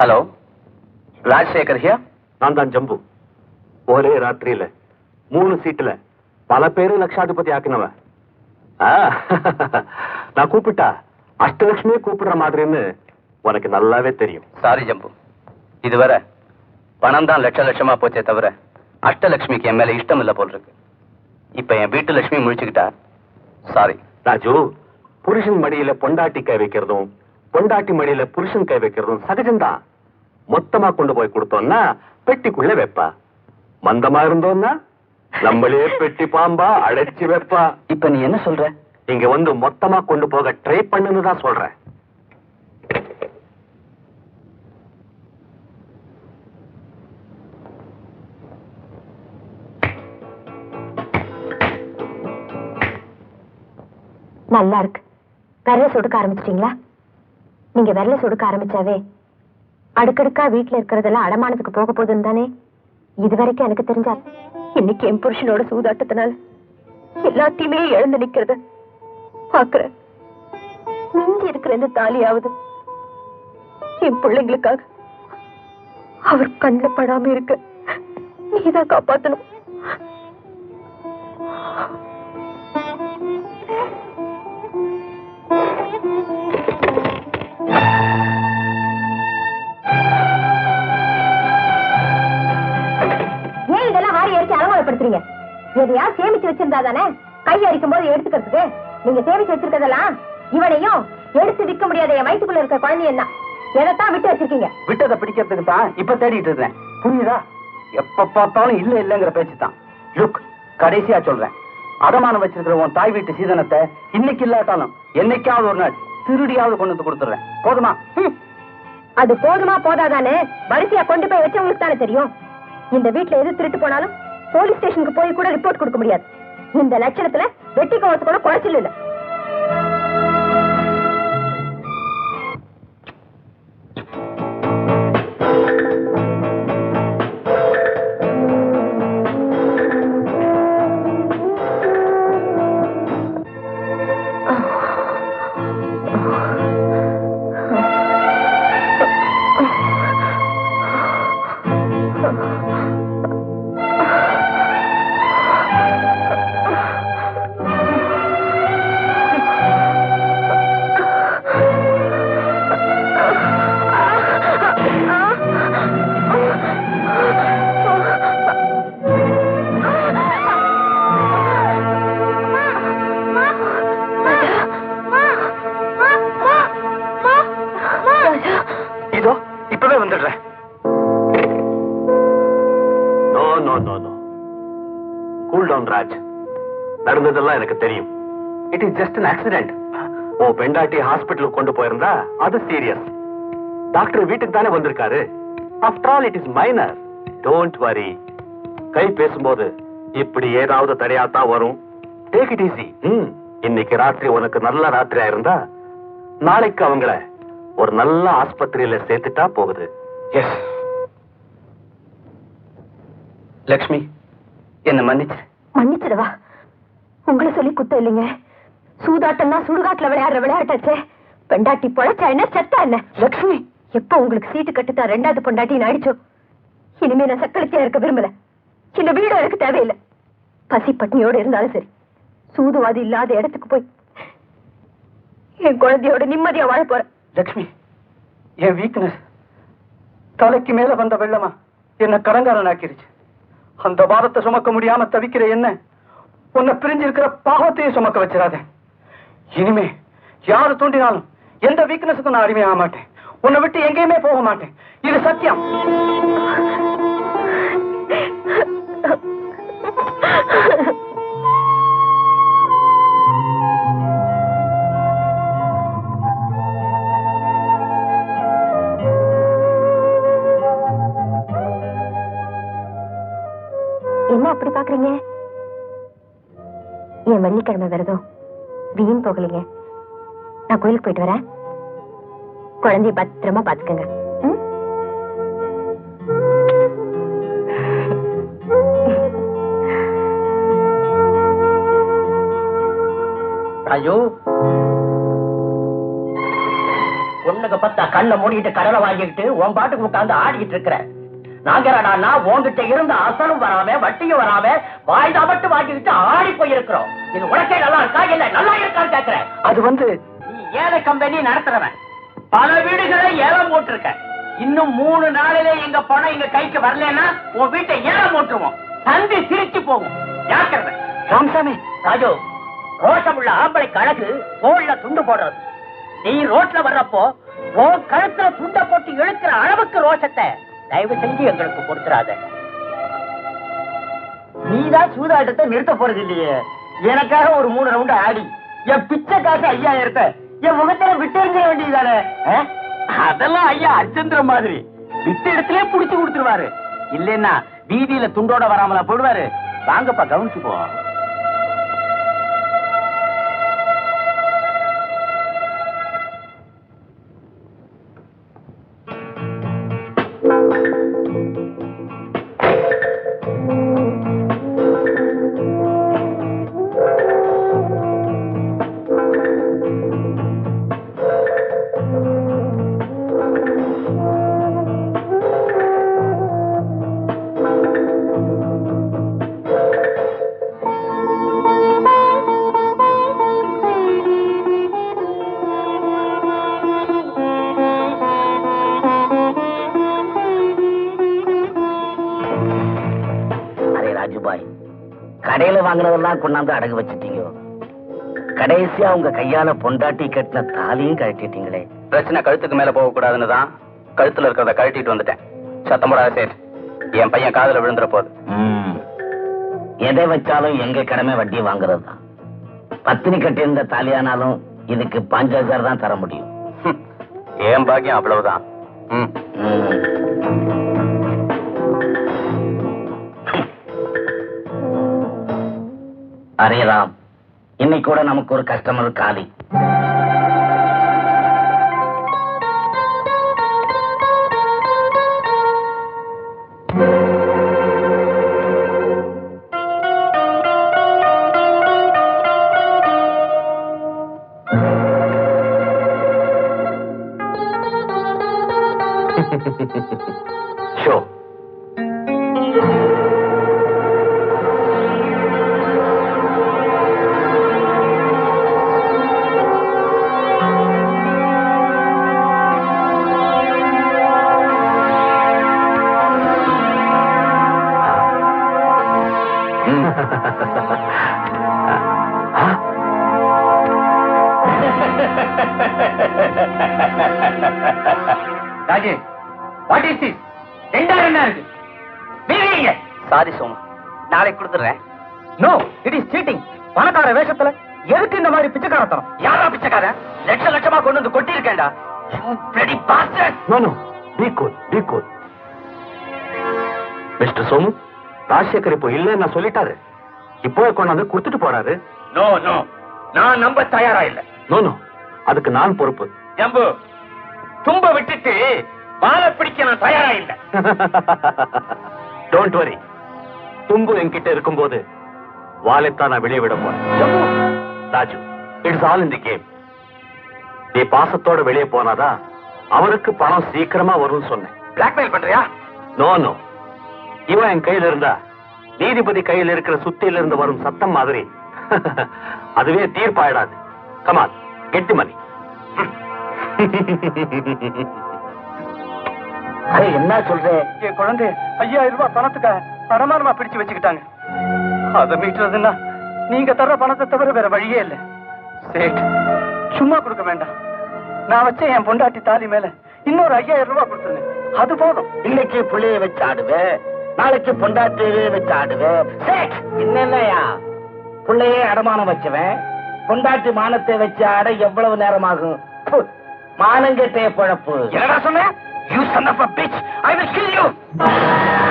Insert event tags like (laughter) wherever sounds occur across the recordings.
Hello Rajasekar ஹியா நான் தான் ஜம்பு. ஒரே ராத்திரியில மூணு சீட்டுல பல பேரு லட்சாதிபதி ஆக்கினவன் நான் கூப்பிட்டா அஷ்டலட்சுமியே கூப்பிடுற மாதிரின்னு உனக்கு நல்லாவே தெரியும். சாரி ஜம்பு. இதுவரை பணம் தான் லட்ச லட்சமா போச்சே தவிர அஷ்டலட்சுமிக்கு என் மேல இஷ்டம் இல்ல போல் இருக்கு. இப்ப என் வீட்டு லட்சுமி முழிச்சுக்கிட்டா சாரி ராஜு புருஷன் மடியில பொண்டாட்டி கை வைக்கிறதும் பொண்டாட்டி மடியில புருஷன் கை வைக்கிறதும் சகஜம்தான். மொத்தமா கொண்டு போய் கொடுத்தோம்னா பெட்டிக்குள்ள வைப்பா. மந்தமா இருந்தோம்னா நம்மளே பெட்டி பாம்பா அடைச்சு வைப்பா. இப்ப நீ என்ன சொல்ற? இங்க வந்து மொத்தமா கொண்டு போக ட்ரை பண்ணுன்னு தான் சொல்றேன். நல்லா இருக்கு. விரல சொடுக்க ஆரம்பிச்சிட்டீங்களா? நீங்க விரல சொடுக்க ஆரம்பிச்சாவே அடுக்கடுக்கா வீட்டுல இருக்கிறதெல்லாம் அடமானத்துக்கு போக போதுன்னு தானே? இது வரைக்கும் எனக்கு தெரிஞ்சா இன்னைக்கு என் புருஷனோட சூதாட்டத்தினால எல்லாத்தையுமே எழுந்து நிக்கிறது. பாக்குற மிஞ்சி இருக்கிற இந்த தாலியாவது என் பிள்ளைங்களுக்காக அவர் கண்ணில் படாம இருக்க நீதான் காப்பாத்தணும். எதையா சேமிச்சு வச்சிருந்தா தானே கை அடிக்கும் போது எடுத்துக்கிறதுக்கு? நீங்க சேமிச்சு வச்சிருக்கதெல்லாம் இவனையும் எடுத்து விற்க முடியாத என் வயிற்றுக்குள்ள இருக்க குழந்தைய தான். எதைத்தான் விட்டு வச்சிருக்கீங்க? விட்டதை பிடிக்கிறதுக்கு தான் இப்ப தேடிட்டு இருக்கேன் புரியுதா? எப்ப பார்த்தாலும் இல்ல இல்லங்கிற பேச்சு தான். லுக் கடைசியா சொல்றேன். அடமானம் வச்சிருக்கிற உன் தாய் வீட்டு சீதனத்தை இன்னைக்கு இல்லாட்டாலும் என்னைக்காவது ஒரு நாள் திருடியாவது கொண்டு வந்து கொடுத்துறேன் போதுமா. அது போதுமா போதாதானே வரிசையா கொண்டு போய் வச்சவங்களுக்கு தானே தெரியும். இந்த வீட்ல எது திருட்டு போனாலும் போலீஸ் ஸ்டேஷனுக்கு போய் கூட ரிப்போர்ட் கொடுக்க முடியாது. இந்த லட்சணத்துல வெட்டி கவனத்துக்கு கூட குறைச்சல் இல்லை. நடந்ததெல்லாம் எனக்கு தெரியும். It is just an accident ஓ பெண்டாட்டி ஹாஸ்பிட்டலுக்கு கொண்டு போயிருந்தா அது சீரியஸ் டாக்டர் வீட்டுக்கு தானே வந்திருக்காரு. After all it is minor don't worry கை பேசும்போது இப்படி ஏதாவது தடையாத்தான் வரும். டேக் இட் ஈஸி இன்னைக்கு ராத்திரி உனக்கு நல்ல ராத்திரியா இருந்தா நாளைக்கு அவங்கள ஒரு நல்ல ஆஸ்பத்திரியில சேர்த்துட்டா போகுது. எஸ் லக்ஷ்மி என்ன மன்னிச்சு மன்னிச்சிடவா உங்களை சொல்லி குத்த இல்லைங்க. சூதாட்டம்னா சுடுகாட்டுல விளையாடுற விளையாட்டாச்சே. பெண்டாட்டி பொழைச்சா என்ன செத்தா என்ன? லட்சுமி எப்ப உங்களுக்கு சீட்டு கட்டுத்தா ரெண்டாவது பொண்டாட்டின்னு ஆயிடுச்சோ இனிமே நான் சக்களத்தியா இருக்க விரும்பல. இந்த வீடு எனக்கு தேவையில்லை. பசி பட்னியோட இருந்தாலும் சரி. சூதுவாதி இல்லாத இடத்துக்கு போய் என் குழந்தையோட நிம்மதியா வாழ போறேன். லட்சுமி என் வீக்னஸ் தலைக்கு மேல வந்த வெள்ளமா? என்ன கடங்காரன் ஆக்கிருச்சு அந்த பாரத்தை சுமக்க முடியாம தவிக்கிற என்ன? உன்னை பிரிஞ்சிருக்கிற பாவத்தையும் சுமக்க வச்சிடாத. இனிமே யாரு தூண்டினாலும் எந்த வீக்னஸுக்கும் நான் அடிமையாக மாட்டேன். உன்னை விட்டு எங்கேயுமே போக மாட்டேன். இது சத்தியம். (laughs) என் வெள்ளிக்கிழமை விரதம் வீண் போகலைங்க. நான் கோயிலுக்கு போயிட்டு வரேன். குழந்தைய பத்திரமா பாத்துக்கங்க ஐயோ. உன்னுக்கு பத்தா கண்ணை மூடிட்டு கடலை வாங்கிட்டு உன் பாட்டுக்கு உட்கார்ந்து ஆடிக்கிட்டு இருக்கிற. நாங்கடா உங்ககிட்ட இருந்த அசலும் வராம வட்டியும் வராம வாய்தா மட்டும் வாங்கிக்கிட்டு ஆடி போயிருக்கிறோம். இது உனக்கே நல்லா இருக்கா? இல்ல நல்லா இருக்கான்னு கேக்குறேன் அது வந்து நீ ஏழை கம்பெனி நடத்துறவன். பல வீடுகளை ஏலம் போட்டிருக்க. இன்னும் மூணு நாளிலே எங்க பணம் எங்க கைக்கு வரலன்னா உன் வீட்டை ஏலம் போட்டுருவோம். சந்தி சிரிச்சு போகும். ஜாக்கிரதை. ராமசாமி. ராஜு ரோஷமுள்ள ஆம்பளை கழகு தோல்ல துண்டு போடுறது. நீ ரோட்ல வர்றப்போ உன் கழுத்துல துண்ட போட்டு இழுக்கிற அளவுக்கு ரோஷத்தை தயவு செஞ்சு எங்களுக்கு கொடுத்துறாத. நீதான் சூதாட்டத்தை நிறுத்த போறது இல்லையே எனக்காக ஒரு மூணு ரவுண்ட் ஆடி. என் பிச்சை காசு ஐயாயிரத்தை என் முகத்துல விட்டு வேண்டியதானே அதெல்லாம் ஐயா அர்ச்சந்திர மாதிரி. விட்ட இடத்துல புடிச்சு கொடுத்துருவாரு. இல்லைன்னா வீதியில துண்டோட வராமலா போடுவாரு வாங்கப்பா கவனிச்சுப்போம் ராஜுபாய் கடையில வாங்குனதெல்லாம் கொண்டாந்து அடகு வச்சிட்டீங்க. கடைசியா உங்க கையால பொண்டாட்டி கட்டின தாலியும் கழட்டிட்டீங்களே. பிரச்சனை கழுத்துக்கு மேல போக கூடாதுன்னு தான் கழுத்துல இருக்கிறத கழட்டிட்டு வந்துட்டேன். சத்தம் போடாத சேட். என் பையன் காதுல விழுந்துற போது. எதை வச்சாலும் எங்க கடமை வட்டி வாங்குறது தான். பத்தினி கட்டியிருந்த தாலியானாலும் இதுக்கு பாஞ்சு ஹஜார் தான் தர முடியும். என் பாக்கியம் அவ்வளவுதான். ம். அரே ராம் இன்னைக்கு கூட நமக்கு ஒரு கஸ்டமர் காலி. (laughs) Show. Raju what is this ரெண்டாயிரம் என்ன இருக்கு? வீங்க சாரி சோமு. நாளைக்கு கொடுத்துறேன். நோ இட் இஸ் சீட்டிங் பணக்கார வேஷத்துல எதுக்கு இந்த மாதிரி பிச்சைக்காரத்தனம்? யாரா பிச்சைக்காரன்? லட்ச லட்சமா கொண்டு வந்து கொட்டி இருக்கேன்டா no no be cool be cool mister Somu Rajasekar இப்போ இல்லைன்னு நான் சொல்லிட்டாரு. இப்போ கொண்டாந்து கொடுத்துட்டு போறாரு. நோ நோ நான் நம்ப தயாரா இல்ல. நோ நோ அதுக்கு நான் பொறுப்பு. ஜம்பு தும்ப விட்டுட்டு மாலை பிடிக்க நான் தயாரா இல்ல. டோன்ட் வரி தும்பு என்கிட்ட இருக்கும்போது வாலைத்தான் நான் வெளியே விட போறேன். Raju it's all in the game நீ பாசத்தோட வெளியே போனாதான் அவருக்கு பணம் சீக்கிரமா வரும்னு சொன்னேன். பிளாக்மெயில் பண்றியா? நோ நோ இவன் என் கையில இருந்தா நீதிபதி கையில இருக்கிற சுத்தியில இருந்து வரும் சத்தம் மாதிரி. (laughs) அதுவே தீர்ப்பாயிடாது. கமான் கெட்டி மணி (laughs) என்ன சொல்றேன் என் குழந்தை ஐயாயிரம் ரூபாய் பணத்துக்காக அடமானமா பிடிச்சு வச்சுக்கிட்டாங்க. அதை மீட்டுறதுன்னா நீங்க தர்ற பணத்தை தவிர வேற வழியே இல்ல. சேட் சும்மா கொடுக்க வேண்டாம். நான் வச்ச என் பொண்டாட்டி தாலி மேல இன்னொரு ஐயாயிரம் ரூபாய் கொடுத்துருங்க. அது போதும். இன்னைக்கு புள்ளைய வச்சு ஆடுவேன் நாளைக்கு பொண்டாட்டியவே வச்சு ஆடுவேன் என்னென்னயா? புள்ளையே அடமானம் வச்சுவேன் பொண்டாட்டி மானத்தை வச்சு ஆட எவ்வளவு நேரம் ஆகும் ப்பு, மானங்கெட்டைய பொழப்பு. என்னடா சொன்ன? You son of a bitch i will kill you.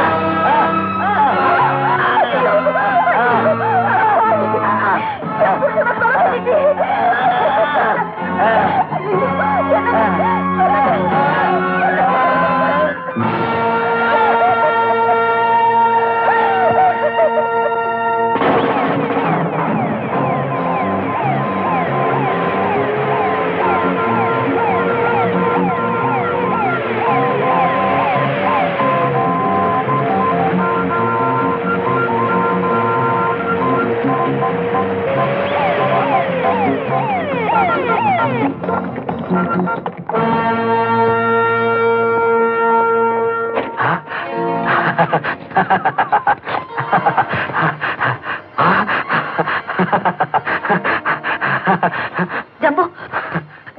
Jambu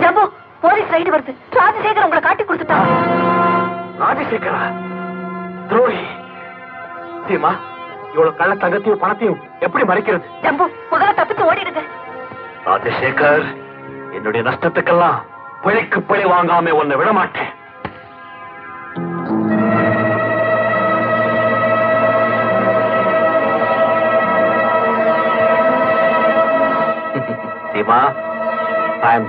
Jambu police raid வருது. ராஜசேகர் உங்களை காட்டி கொடுத்துட்டான் ராஜசேகரா? துரோகி. சீமா இவ்வளவு கள்ள தங்கத்தையும் பணத்தையும் எப்படி மறைக்கிறது? ஜம்பு முதல்ல தப்பிச்சு ஓடிடுங்க. ராஜசேகர் என்னுடைய நஷ்டத்துக்கெல்லாம் பிழைக்கு பிழை வாங்காம உன்னை விட ஐ எம்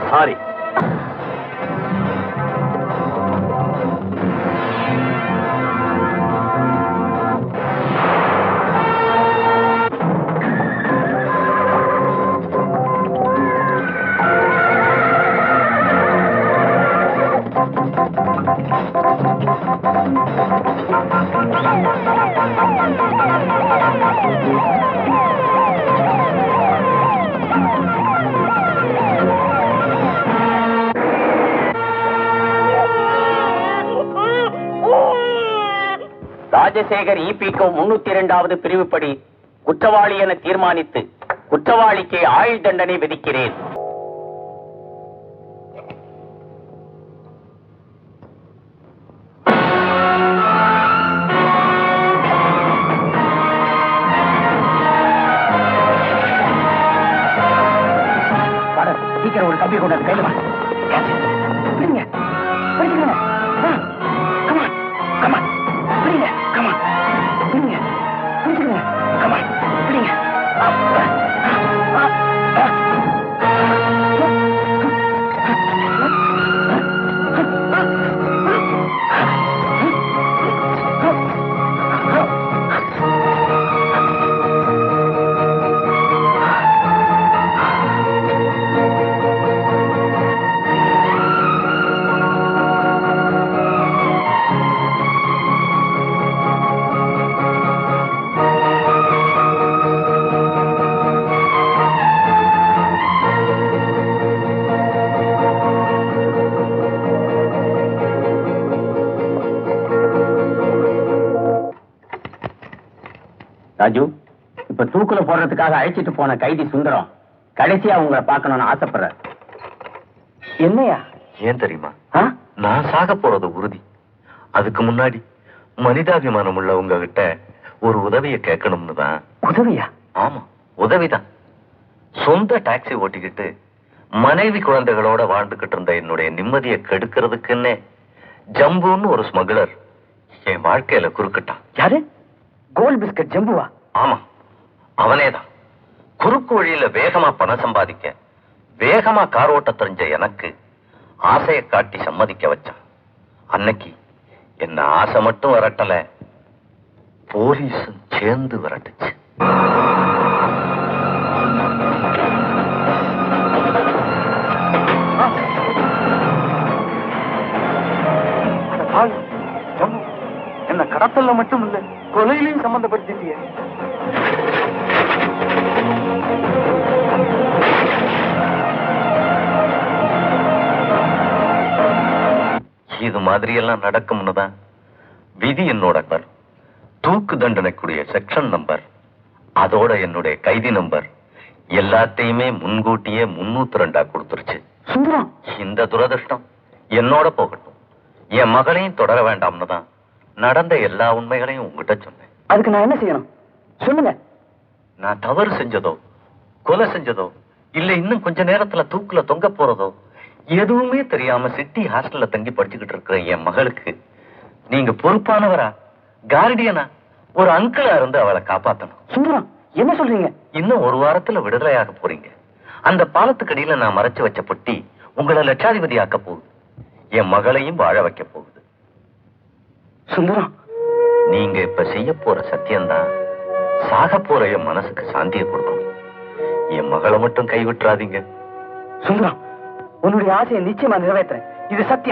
ராஜசேகர் இபிகோ முன்னூத்தி இரண்டாவது பிரிவுப்படி குற்றவாளி என தீர்மானித்து குற்றவாளிக்கு ஆயுள் தண்டனை விதிக்கிறேன். சீக்கிரம் ஒரு கம்பி கொண்டு கையில் ராஜு இப்ப தூக்குல போடுறதுக்காக அழைச்சிட்டு போன கைதி சுந்தரம் கடைசியா உங்களை பார்க்கணும்னு ஆசைப்படுற என்னையா? ஏன் தெரியுமா? நான் சாக போறது உறுதி. அதுக்கு முன்னாடி மனிதாபிமானம் உள்ள உங்ககிட்ட ஒரு உதவியை கேட்கணும்னு தான். உதவியா? ஆமா உதவிதான். சொந்த டாக்ஸி ஓட்டிக்கிட்டு மனைவி குழந்தைகளோட வாழ்ந்துகிட்டு இருந்த என்னுடைய நிம்மதியை கெடுக்கிறதுக்குன்னே ஜம்புன்னு ஒரு ஸ்மகுலர் என் வாழ்க்கையில குறுக்கிட்டான். யாரு? கோல்ட் பிஸ்கட் ஜம்புவா? ஆமா. அவனேதான். குறுக்கு வழியில வேகமா பணம் சம்பாதிக்க வேகமா கார் ஓட்ட தெரிஞ்ச எனக்கு ஆசையை காட்டி சம்மதிக்க வச்சான். அன்னைக்கு என்ன ஆசை மட்டும் விரட்டல போலீஸும் சேர்ந்து விரட்டுச்சு. என்ன கடத்தல்ல மட்டும் இல்ல கொலையிலையும் சம்பந்தப்படுத்திட்டியே இது மாதிரி எல்லாம் நடக்கும்னு தான் விதி என்னோட நம்பர் தூக்கு தண்டனைக்குரிய செக்ஷன் நம்பர் அதோட என்னுடைய கைதி நம்பர் எல்லாத்தையுமே முன்கூட்டியே முன்னூத்தி ரெண்டா கொடுத்துருச்சு இந்த துரதிர்ஷ்டம் என்னோட போகட்டும். என் மகளையும் தொடர வேண்டாம்னு தான் நடந்த எல்லா உண்மைகளையும் உங்ககிட்ட சொன்னேன். அதுக்கு நான் என்ன செய்யணும்? சொல்லுங்க. நான் தவறு செஞ்சதோ கொலை செஞ்சதோ இல்ல இன்னும் கொஞ்ச நேரத்துல தூக்குல தொங்க போறதோ எதுவுமே தெரியாம சிட்டி ஹாஸ்டல்ல தங்கி படிச்சுக்கிட்டு இருக்கிற என் மகளுக்கு நீங்க பொறுப்பானவரா? கார்டியனா? ஒரு அங்கிளா இருந்து அவளை காப்பாத்தணும். சுந்தரம் என்ன சொல்றீங்க? இன்னும் ஒரு வாரத்துல விடுதலையாக போறீங்க. அந்த பாலத்துக்கடியில நான் மறைச்சு வச்ச பொட்டி உங்களை லட்சாதிபதி ஆக்க போகுது. என் மகளையும் வாழ வைக்க போகுது. சுந்தரம். நீங்க இப்ப செய்ய போற சத்தியம்தான். சாக போற என் மனசுக்கு சாந்தியை கொடுக்கும். என் மகளை மட்டும் கைவிட்டுறாதீங்க. சுந்தரம் உன்னுடைய ஆசையை நிச்சயமா நிறைவேற்றுறேன். இது சத்தியம்.